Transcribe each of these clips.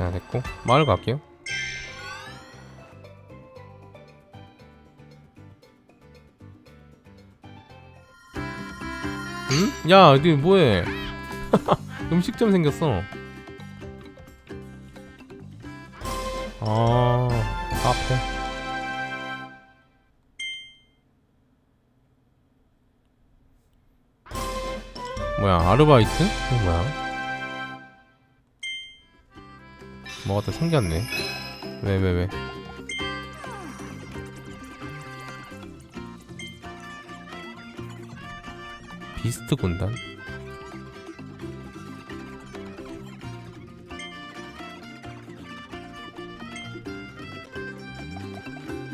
자 됐고. 마을 갈게요. 응? 야 어디 뭐해? 음식점 생겼어. 아 카페. 뭐야 아르바이트? 뭐야 뭐가 더 생겼네 왜 왜 왜, 비스트 군단?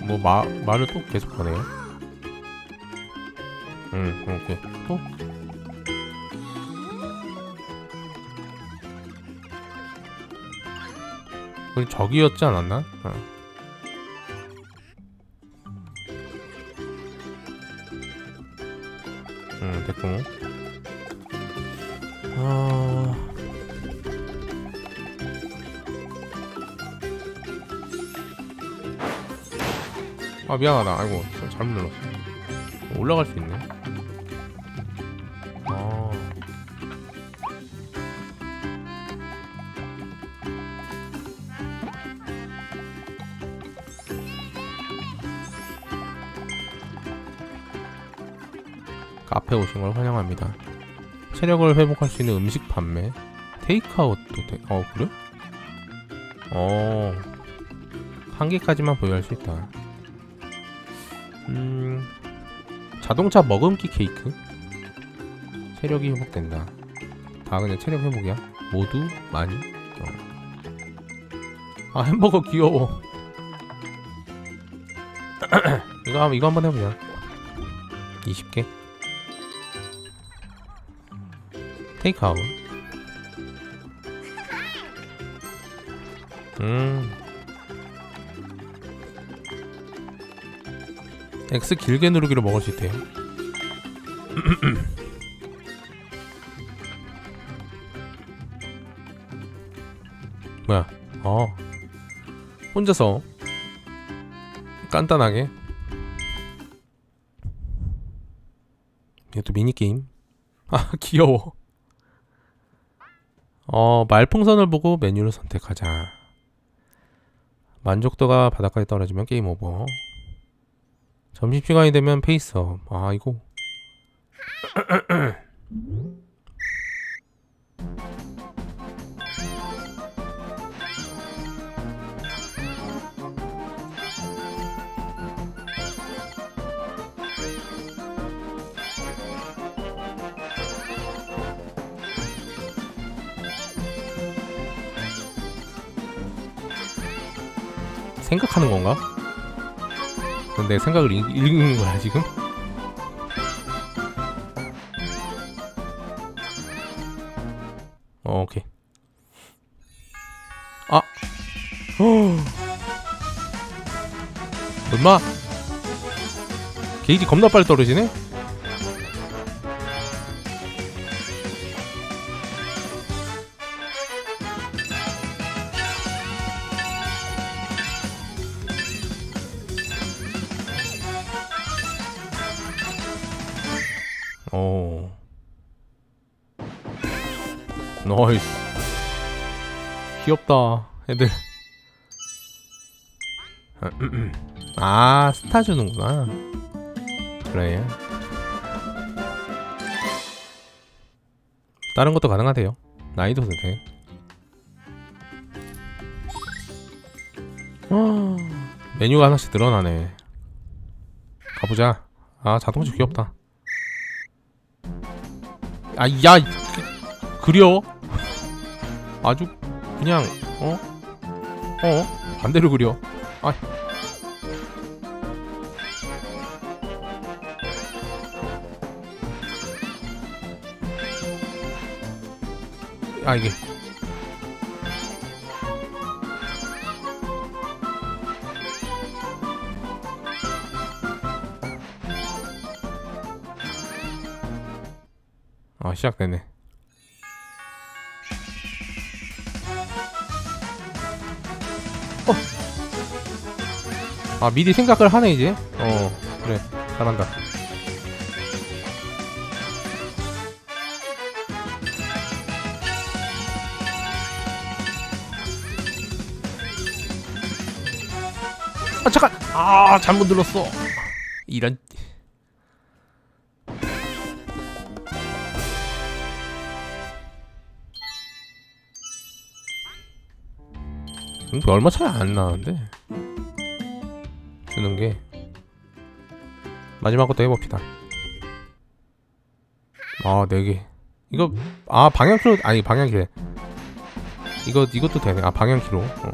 뭐 마, 말을 또 계속 하네요 응 오케이 또? 우리 적이었지 않았나? 어. 응 됐고. 아... 아 미안하다. 아이고 잘- 잘못 눌렀어. 올라갈 수 있네 카페 오신 걸 환영합니다. 체력을 회복할 수 있는 음식 판매, 테이크아웃도 돼. 어 그래? 어. 한 개까지만 보유할 수 있다. 음. 자동차 머금기 케이크. 체력이 회복된다. 다 그냥 체력 회복이야. 모두 많이. 어. 아 햄버거 귀여워. 이거 한- 이거 한번 해보자. 20개. 테이크아웃. 음. X 길게 누르기로 먹을 수 있대요. 뭐야? 어. 혼자서 간단하게 이것도 미니게임 아 귀여워 어 말풍선을 보고 메뉴를 선택하자. 만족도가 바닥까지 떨어지면 게임 오버. 점심시간이 되면 페이스업. 아 이거 생각하는 건가? 내 생각을 읽, 읽는 거야 지금? 어, 오케이. 아, 어. 얼마? 게이지 겁나 빨리 떨어지네. 오. 나이스. 귀엽다, 애들. 아, 스타 주는구나. 그래. 다른 것도 가능하대요. 난이도도 돼. 아, 메뉴가 하나씩 늘어나네. 가보자. 아, 자동차 귀엽다. 아, 야, 그, 그려? 아주 그냥 어? 어? 반대로 그려. 아. 아 이게 아 시작되네. 아 미리 생각을 하네 이제? 어 그래. 잘한다. 아 잠깐! 아 잘못 눌렀어. 이런 얼마 차이 안 나는데 주는 게 마지막 것도 해봅시다. 아, 네 개. 이거 아 방향키로 아니 방향키. 이거 이것도 되네. 아 방향키로. 어.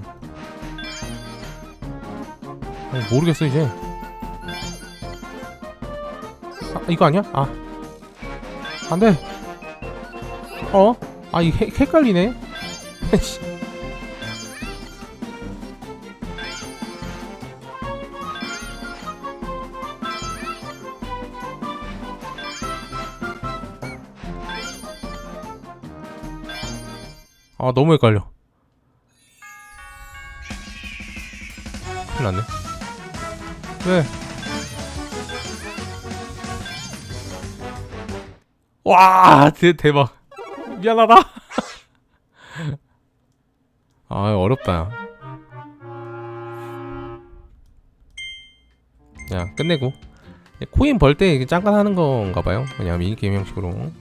아니, 모르겠어 이제. 아, 이거 아니야? 아. 안 돼. 어? 아, 이 헷- 헷갈리네. 아 너무 헷갈려. 큰일 났네. 왜? 와 대, 대박. 미안하다. 아 어렵다. 야 끝내고. 코인 벌때 짱깐 하는 건가 봐요. 그냥 미니게임 형식으로